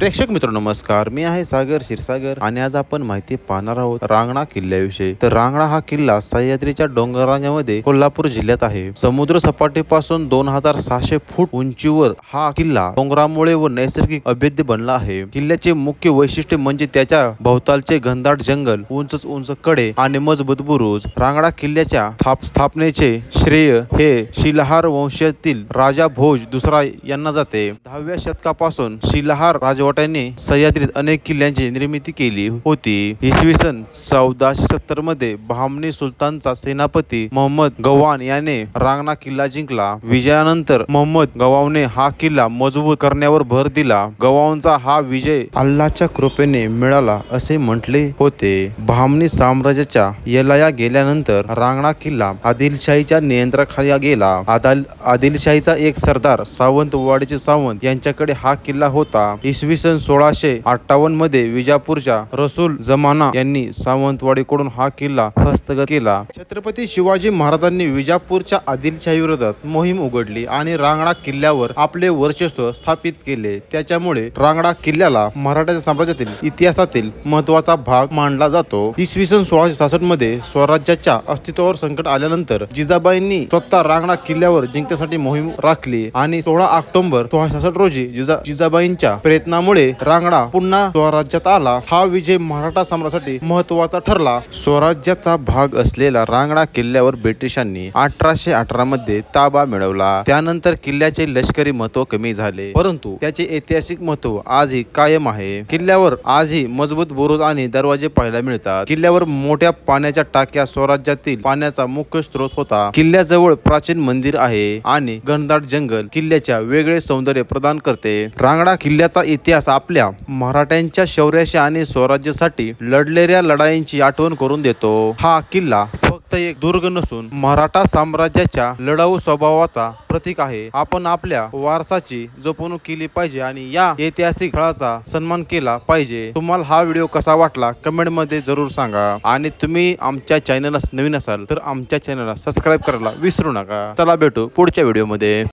प्रेक्षक मित्र नमस्कार. मी आहे सागर क्षीरसागर आणि आज आपण माहिती पाहणार आहोत रांगणा किल्ल्याविषयी. तर रांगणा हा किल्ला सह्याद्रीच्या डोंगररांगामध्ये कोल्हापूर जिल्ह्यात आहे. समुद्र सपाटीपासून दोन हजार सहाशे फूट उंचीवर हा किल्ला डोंगरामुळे व नैसर्गिक अभेद्य बनला आहे. किल्ल्याचे मुख्य वैशिष्ट्य म्हणजे त्याच्या भोवतालचे घनदाट जंगल उंच उंच कडे आणि मजबूत बुरुज. रांगडा किल्ल्याच्या स्थाप स्थापनेचे श्रेय हे शिलाहार वंशातील राजा भोज दुसरा यांना जाते. दहाव्या शतकापासून शिलाहार राजवटाने सह्याद्रीत अनेक किल्ल्यांची निर्मिती केली होती. इसवी सन चौदाशे सत्तरमध्ये बहामनी सुलतानचा सेनापती मोहम्मद गवान याने रांगणा किल्ला जिंकला. विजयानंतर मोहम्मद गवावने हा किल्ला मजबूत करण्यावर भर दिला. गवावचा हा विजय अल्लाच्या कृपेने मिळाला असे म्हटले होते. बहामनी साम्राज्याच्या येलाया गेल्यानंतर रांगणा किल्ला आदिलशाहीच्या नियंत्रणाखाली गेला. आदिलशाहीचा एक सरदार सावंतवाडीचे सावंत यांच्याकडे हा किल्ला होता. इसवी सन सोळाशे अठ्ठावन्नमध्ये विजापूरच्या रसूल जमाना यांनी सावंतवाडीकडून हा किल्ला हस्तगत केला. छत्रपती शिवाजी महाराजांनी विजापूरच्या आदिलशाही विरोधात मोहीम उघडली आणि रांगडा किल्ल्यावर आपले वर्चस्व स्थापित केले. त्याच्यामुळे रांगडा किल्ल्याला मराठा साम्राज्यातील इतिहासातील महत्त्वाचा भाग मानला जातो. इसवी सन सोळाशे सहासष्टमध्ये स्वराज्याच्या अस्तित्वावर संकट आल्यानंतर जिजाबाईंनी स्वतः रांगडा किल्ल्यावर जिंकण्यासाठी मोहीम राखली आणि सोळा ऑक्टोबर सोळाशे सहासष्ट रोजी जिजा जिजाबाईंच्या प्रयत्नामुळे रांगडा पुन्हा स्वराज्यात आला. हा विजय मराठा साम्राज्यासाठी महत्त्वाचा ठरला. स्वराज्याचा भाग असलेला रांगडा किल्ल्यावर ब्रिटिशांनी अठराशे अठरा मध्ये ताबा मिळवला. त्यानंतर किल्ल्याचे लष्करी महत्त्व कमी झाले. परंतु त्याचे ऐतिहासिक महत्त्व आजही कायम आहे. किल्ल्यावर आजही मजबूत बुरुज आणि दरवाजे पाहायला मिळतात. किल्ल्यावर मोठ्या पाण्याच्या टाक्या स्वराज्यातील पाण्याचा मुख्य स्रोत होता. किल्ल्याजवळ प्राचीन मंदिर आहे आणि घनदाट जंगल किल्ल्याच्या वेगळे सौंदर्य प्रदान करते. रांगडा किल्ल्याचा इतिहास आपल्या मराठ्यांच्या शौर्याशी आणि स्वराज्यासाठी लढलेल्या लढाईंची आठवण करून देतो. हा किल्ला फक्त एक दुर्ग नसून मराठा साम्राज्याच्या लढाऊ स्वभावाचा प्रतीक आहे. आपण आपल्या वारसाची जपणूक केली पाहिजे आणि या ऐतिहासिक स्थळाचा सन्मान केला पाहिजे. तुम्हाला हा व्हिडिओ कसा वाटला कमेंटमध्ये जरूर सांगा. आणि तुम्ही आमच्या चॅनलला नवीन असाल तर आमच्या चॅनलला सबस्क्राईब करायला विसरू नका. चला भेटू पुढच्या व्हिडिओमध्ये